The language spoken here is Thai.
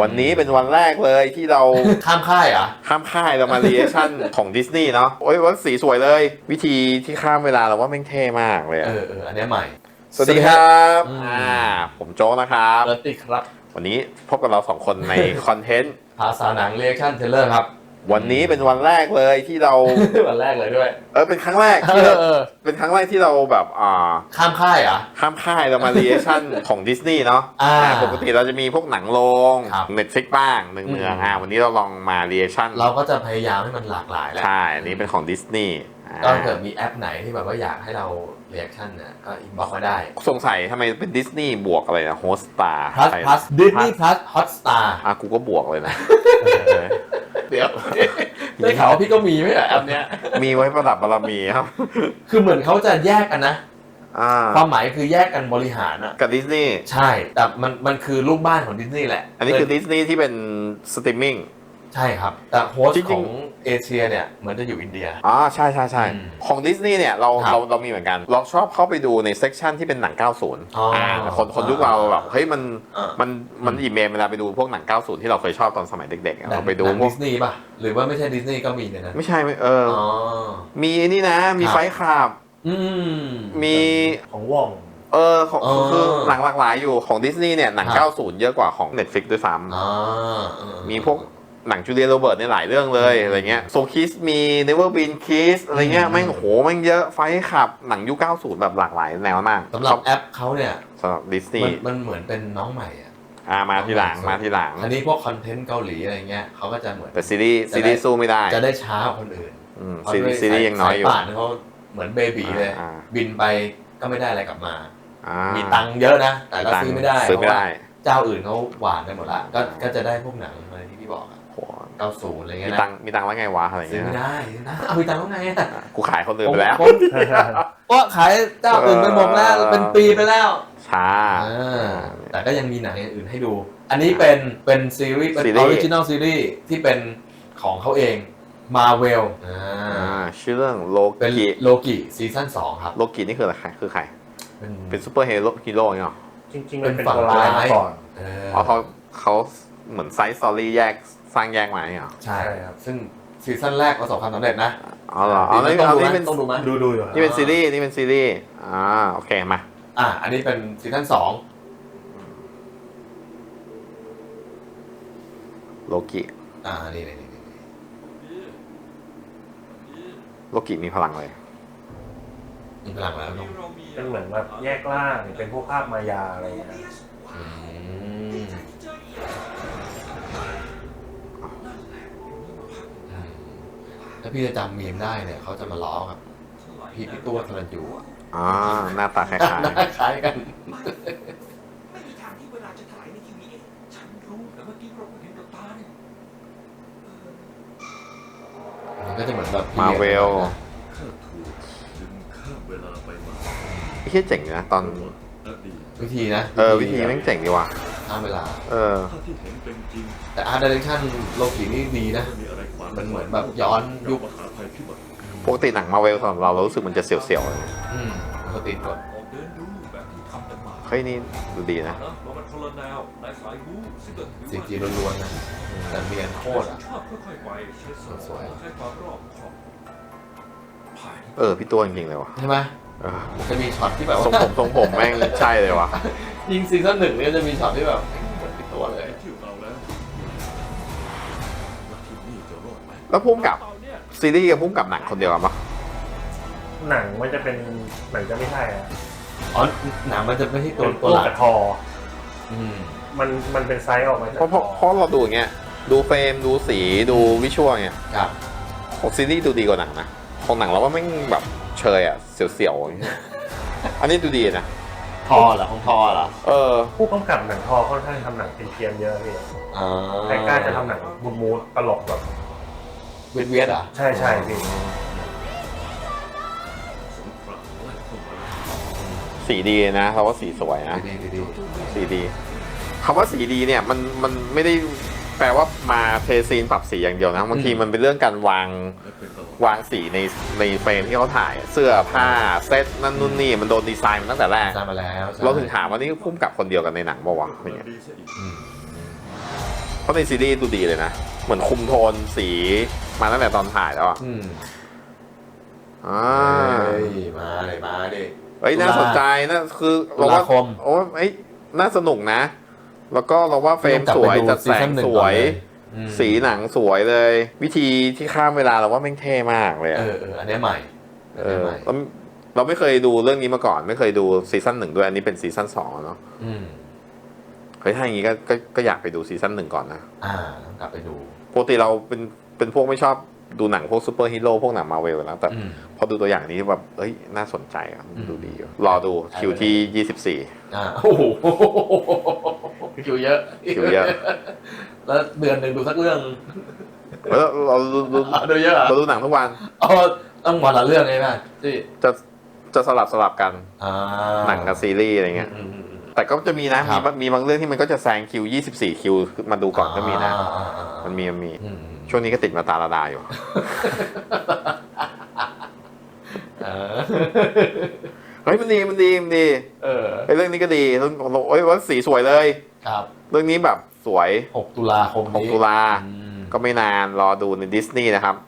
วันนี้เป็นวันแรกเลยที่เรา ข้ามค่ายเหรอะ ข้ามค่ายเรามาเรียชั่นของดิสนีย์เนาะโอ้ยวันสีสวยเลย วิธีที่ข้ามเวลาเราว่าแม่งเท่มากเลยอะเออเอออันเนี้ยใหม่ สวัสดีครับอืม อ่าผมโจ๊กนะครับ เลิศติครับ วันนี้พบกับเราสองคนใน คอนเทนต์ ภาษาหนังเรียกชั่นเทเลอร์ครับ วันนี้เป็นวันแรกเลยที่เรา วันแรกเลยด้วย เออเป็นครั้งแรกเอที่อเราเออ เป็นครั้งแรกที่เราแบบอ่าข้ามค่ายเหรอะ ข้ามค่ายเรามาเรียชั่นของดิสนีย์เนาะอ่าอ่าปกติเราจะมีพวกหนังโรงครับเน็ตฟิกบ้างหนึ่งเมืองอืม อ่าวันนี้เราลองมาเรียชั่นเราก็จะพยายามให้มันหลากหลายแหละใช่อันนี้เป็นของดิสนีย์ก็ถ้าเกิดมีแอปไหนที่แบบว่าอยากให้เราเรียกชั่นเนี่ยก็อินบ็อกมาได้ สงสัยทำไมเป็นดิสนีย์บวกอะไรนะโฮสตา plus plus Disney plus Hotstar อะกูก็บวกเลยนะ เดี๋ยวได้ข่าวว่าพี่ก็มีไหมอะแอปเนี้ย มีไว้ประดับบารมีครับ คือเหมือนเขาจะแยกกันนะ อ่าความหมายคือแยกกันบริหารอะ กับดิสนีย์ใช่ แต่มันมันคือลูกบ้านของดิสนีย์แหละ อันนี้คือดิสนีย์ที่เป็นสตรีมมิ่ง ใช่ครับ แต่โฮสจริต์งๆของเอเชียเนี่ยเหมือนจะอยู่อินเดีย อ่าใช่ใช่ใช่อืมของดิสนีย์เนี่ยเราครับ เราเรามีเหมือนกัน เราชอบเข้าไปดูในเซกชันที่เป็นหนัง 90 อ๋ออ่อ่าคนคนยุคเราแบบเฮ้ยมันอ่ามันมันอีเมลเวลาไปดูพวกหนัง 90 ที่เราเคยชอบตอนสมัยเด็กๆอะเราไปดูหนังพวดิกสนีย์ป่ะ หรือว่าไม่ใช่ดิสนีย์ก็มีในนั้นไม่ใช่ไม่เออออ๋อ มีนี่นะ มีครับ ไฟขับอืม มีของว่อง เออของอ๋อคือหนังหลากหลายอยู่ของดิสนีย์เนี่ยหนัง ครับ 90 เยอะกว่าของ Netflix ด้วยซ้อ๋อเออำมีพวก หนังจูเลียโรเบิร์ตเนี่ยหลายเรื่องเลยอืมอะไรเงี้ยโซคิสมี Never Been Kiss อะไรเงี้ยอืมแม่งโอ้โหแม่งเยอะไฟขับหนังยุค90 แบบหลากหลายแนวมากสำหรับแอปเขาเนี่ยสำหรับดิสนีมันย์มันเหมือนเป็นน้องใหม่อะอ่ามาทีหลังมาทีหลัง อันนี้พวกคอนเทนต์เกาหลีอะไรเงี้ยเขาก็จะเหมือน แต่ซีรีส์จะได้ซีรีส์สู้ไม่ได้จะได้ช้ากว่าคนอื่นอืมเพราะซีด้วยซีรีส์ยังน้อยอยู่สป่านเขาเหมือนเบบีเลย อ่า บินไปก็ไม่ได้อะไรกลับมา อ่ามีตังค์เยอะนะ แต่ก็ตังค์ซื้อไม่ได้ซื้อไม่ได้ เพราะว่าเจ้าอื่นเขาหวานกันหมดละก็ก็จะได้พวกหนังอะไรที่พี่บอกอะ โห90อะไรเงี้มียตันะงค์มีตังค์แล้วไงวะอะไรซื้อเงี้ยไม่ได้นะเอามีตังค์แล้วไงอะอะกูขายคนอื่นไปแล้วผมก็ขายเจ้าอื่นไปหมดแล้วเออเป็นปีไปแล้วช้า อ่าแต่ก็ยังมีหนังอย่างอื่นให้ดู อันนี้เป็นเป็นซีรีส์เป็นซีอรีส์ อริจินอลซีรีส์ที่เป็นของเขาเองมาเวลอ่าชื่อเรื่องโลเป็นกิโลกิซีซั่นสองครับโลกินี่คืออะไรใครคือใคร เป็น เป็นซูเปอร์ฮีโร่ฮีโร่เงี้ยเหรอจริงๆมันเป็นเป็นฝั่งตัวร้ายร้ายมาก่อน เอออ๋อเขาเขาเหมือนไซส์สตอรี่แยก สร้างแยกมาเนี่ยเหรอใช่ใช่ครับ ซึ่งซีซั่นแรกประสบความสำเร็จนะอ๋อเหรออ๋อนี่ต้องเอาดูนี่ไหมเป็นต้องดูไหมดูดูอยู่ครับนี่เป็นซีรีส์นี่เป็นซีรีส์อ่าโอเคมาอะอันนี้เป็นซีซั่นสองโลกิอ่านี่นี่นี่นี่โลกิมีพลังเลยมีพลังแล้วต้องเป็นเหมือนแบบแยกล่างเป็นพวกภาพมายาอะไรอย่างเงี้ยาพี่จะจำมีมได้เนี่ยเขาจะมาล้อครับพี่พี่ตัวสรันยูอะอ่าหน้าตาคล้ายหน้าคล้ายกัน ไม่มีทางที่เวลาจะถ่ายในทีวีเองฉันรู้แต่เมื่อกี้เราเห็นกับตาเนี่ยมันก็จะเหมือนแบบๆมาเวลข้าถูกดึงข้ามเวลาไปมาไอ้เหี้ยเจ๋งนะตอนอดีตวิธีนะเออวิธีแม่งเจ๋งดีว่ะข้ามเวลา เออ ถ้าที่เห็นเป็นจริงแต่อาร์ตเดเรคชั่นโลกินี่ดีนะไม่มีอะไรขวาง มันเหมือนแบบย้อนยุคมหาภัยพิบัติปกติหนังมาเวลสำหรับเราเรารู้สึกมันจะเสียวๆเลยอืมปกติกดออกเดินดูแบบที่ทำกันมาเฮ้ยนี่ดูดีนะนะว่ามันคนละแนวในสายบู๊ซึ่งก็ถือซีว่าจีล้วนๆนะแต่เรียนโคตรอะชอบค่อยๆไปใช้สมสวยองใช้ความรอบคอบผ่านเออพี่ตัวจริงๆเลยว่ะใช่ไหมเออจะมีช็อตที่แบบทรงว่าผมทรงผมแม่งใช่เลยว่ะยิงซีซั่นหนึ่งเนี่ยจะมีช็อตที่แบบเหมือนปิดตัวเลย แล้วพุ่มกับตอนเนี้ยซีรีส์กับพุ่มกับหนังคนเดียวกันปะหนังมันจะเป็นหนังจะไม่ใช่อะอ๋อหนังมันจะไม่ใช่ตัวเป็นตัวหลักกระทออืมมันมันเป็นไซส์ออกมาจากเพราะเพราะเพราะเราดูอย่างเงี้ยดูเฟรมดูสีดูวิชวลเนี่ยครับของซีรีส์ดูดีกว่าหนังนะของหนังเราว่าแม่งแบบเชยอะเสียวๆอย่างเงี้ยอันนี้ดูดีนะทอเหรอของทอเหรอเออผู้กำกับหนังทอค่อนข้างทำหนังเป็นเทียมเยอะพี่อ่าใครกล้าจะทำหนังมูดมูดตลกแบบ เวียดเวียดอะใช่ใช่พี่สงครามใกล้เข้ามาแล้วสีดีนะเราว่าสีสวยนะดีดีดีสีดีคำว่าสีดีเนี่ยมันมันไม่ได้แปลว่ามาเทซีนปรับสีอย่างเดียวนะบางทีมันเป็นเรื่องการวางและเป็นตลอดวางสีในในเฟรมที่เขาถ่ายเสื้อผ้าเซตนั่นนู่นนี่มันโดนดีไซน์มาตั้งแต่แรกจำมาแล้วใช่เราถึงถามว่านี่พุ่มกับคนเดียวกันในหนังป่าวะอะไรเงี้ยดีซะอีกอืม ราะในซีรีส์ดูดีเลยนะ เหมือนคุมโทนสีมาตั้งแต่ตอนถ่ายแล้วอะอืมอ่าเฮ้ยมาเลยมาดิเฮ้ยน่าสนใจนะคือเราว่าตุลาคม โอ้เอ้ยน่าสนุกนะ แล้วก็เราว่าเฟรมสวยจัดแสงสวยอืมสีหนังสวยเลย วิธีที่ข้ามเวลาเราว่าแม่งเท่มากเลยเออะอเอออันเนี้ยใหม่อันเอเนี้ยอใหม่เราเราไม่เคยดูเรื่องนี้มาก่อน ไม่เคยดูซีซั่นหนึ่งด้วยอันนี้เป็นซีซั่นสองแล้วเนาะ อืม เฮ้ยถ้าอย่างงี้ก็ก็ก็อยากไปดูซีซั่นหนึ่งก่อนนะอ่าต้องกลับไปดู ปกติเราเป็นเป็นพวกไม่ชอบดูหนังพวกซูเปอร์ฮีโร่พวกหนังมาเวลแล้วแต่อืม พอดูตัวอย่างนี้แบบเอ้ยน่าสนใจอะอืม ดูดีอยู่รอดูคิวที่24อ่าโอ้โหคิวเยอะคิวเยอะ แล้วเดือนหนึ่งดูสักเรื่องแล้วเราดูดูอะดูเยอะเหรอเราดูหนังทุกวันอ๋อต้องวันละเรื่องใช่ไหมที่จะจะสลับสลับกันอ่าหนังกับซีรีส์อะไรเงี้ย อืมอืมอืม แต่ก็จะมีนะ ครัมีบบางมีบางเรื่องที่มันก็จะแซงคิว 24 คิวมาดูก่อนก็มีนะ อ่าอ่าอ่ามันมีมันมีอืมอืมช่วงนี้ก็ติดมาตาลาดาอยู่ เออเฮ้ยมันดีมันดีมันดีเออเฮ้ยเรื่องนี้ก็ดีเรื่องโอ้ยว่าสีสวยเลย ครับเรื่องนี้แบบสวย 6ตุลาคมนี้6ตุลา อืม ก็ไม่นานรอดูในดิสนีย์นะครับ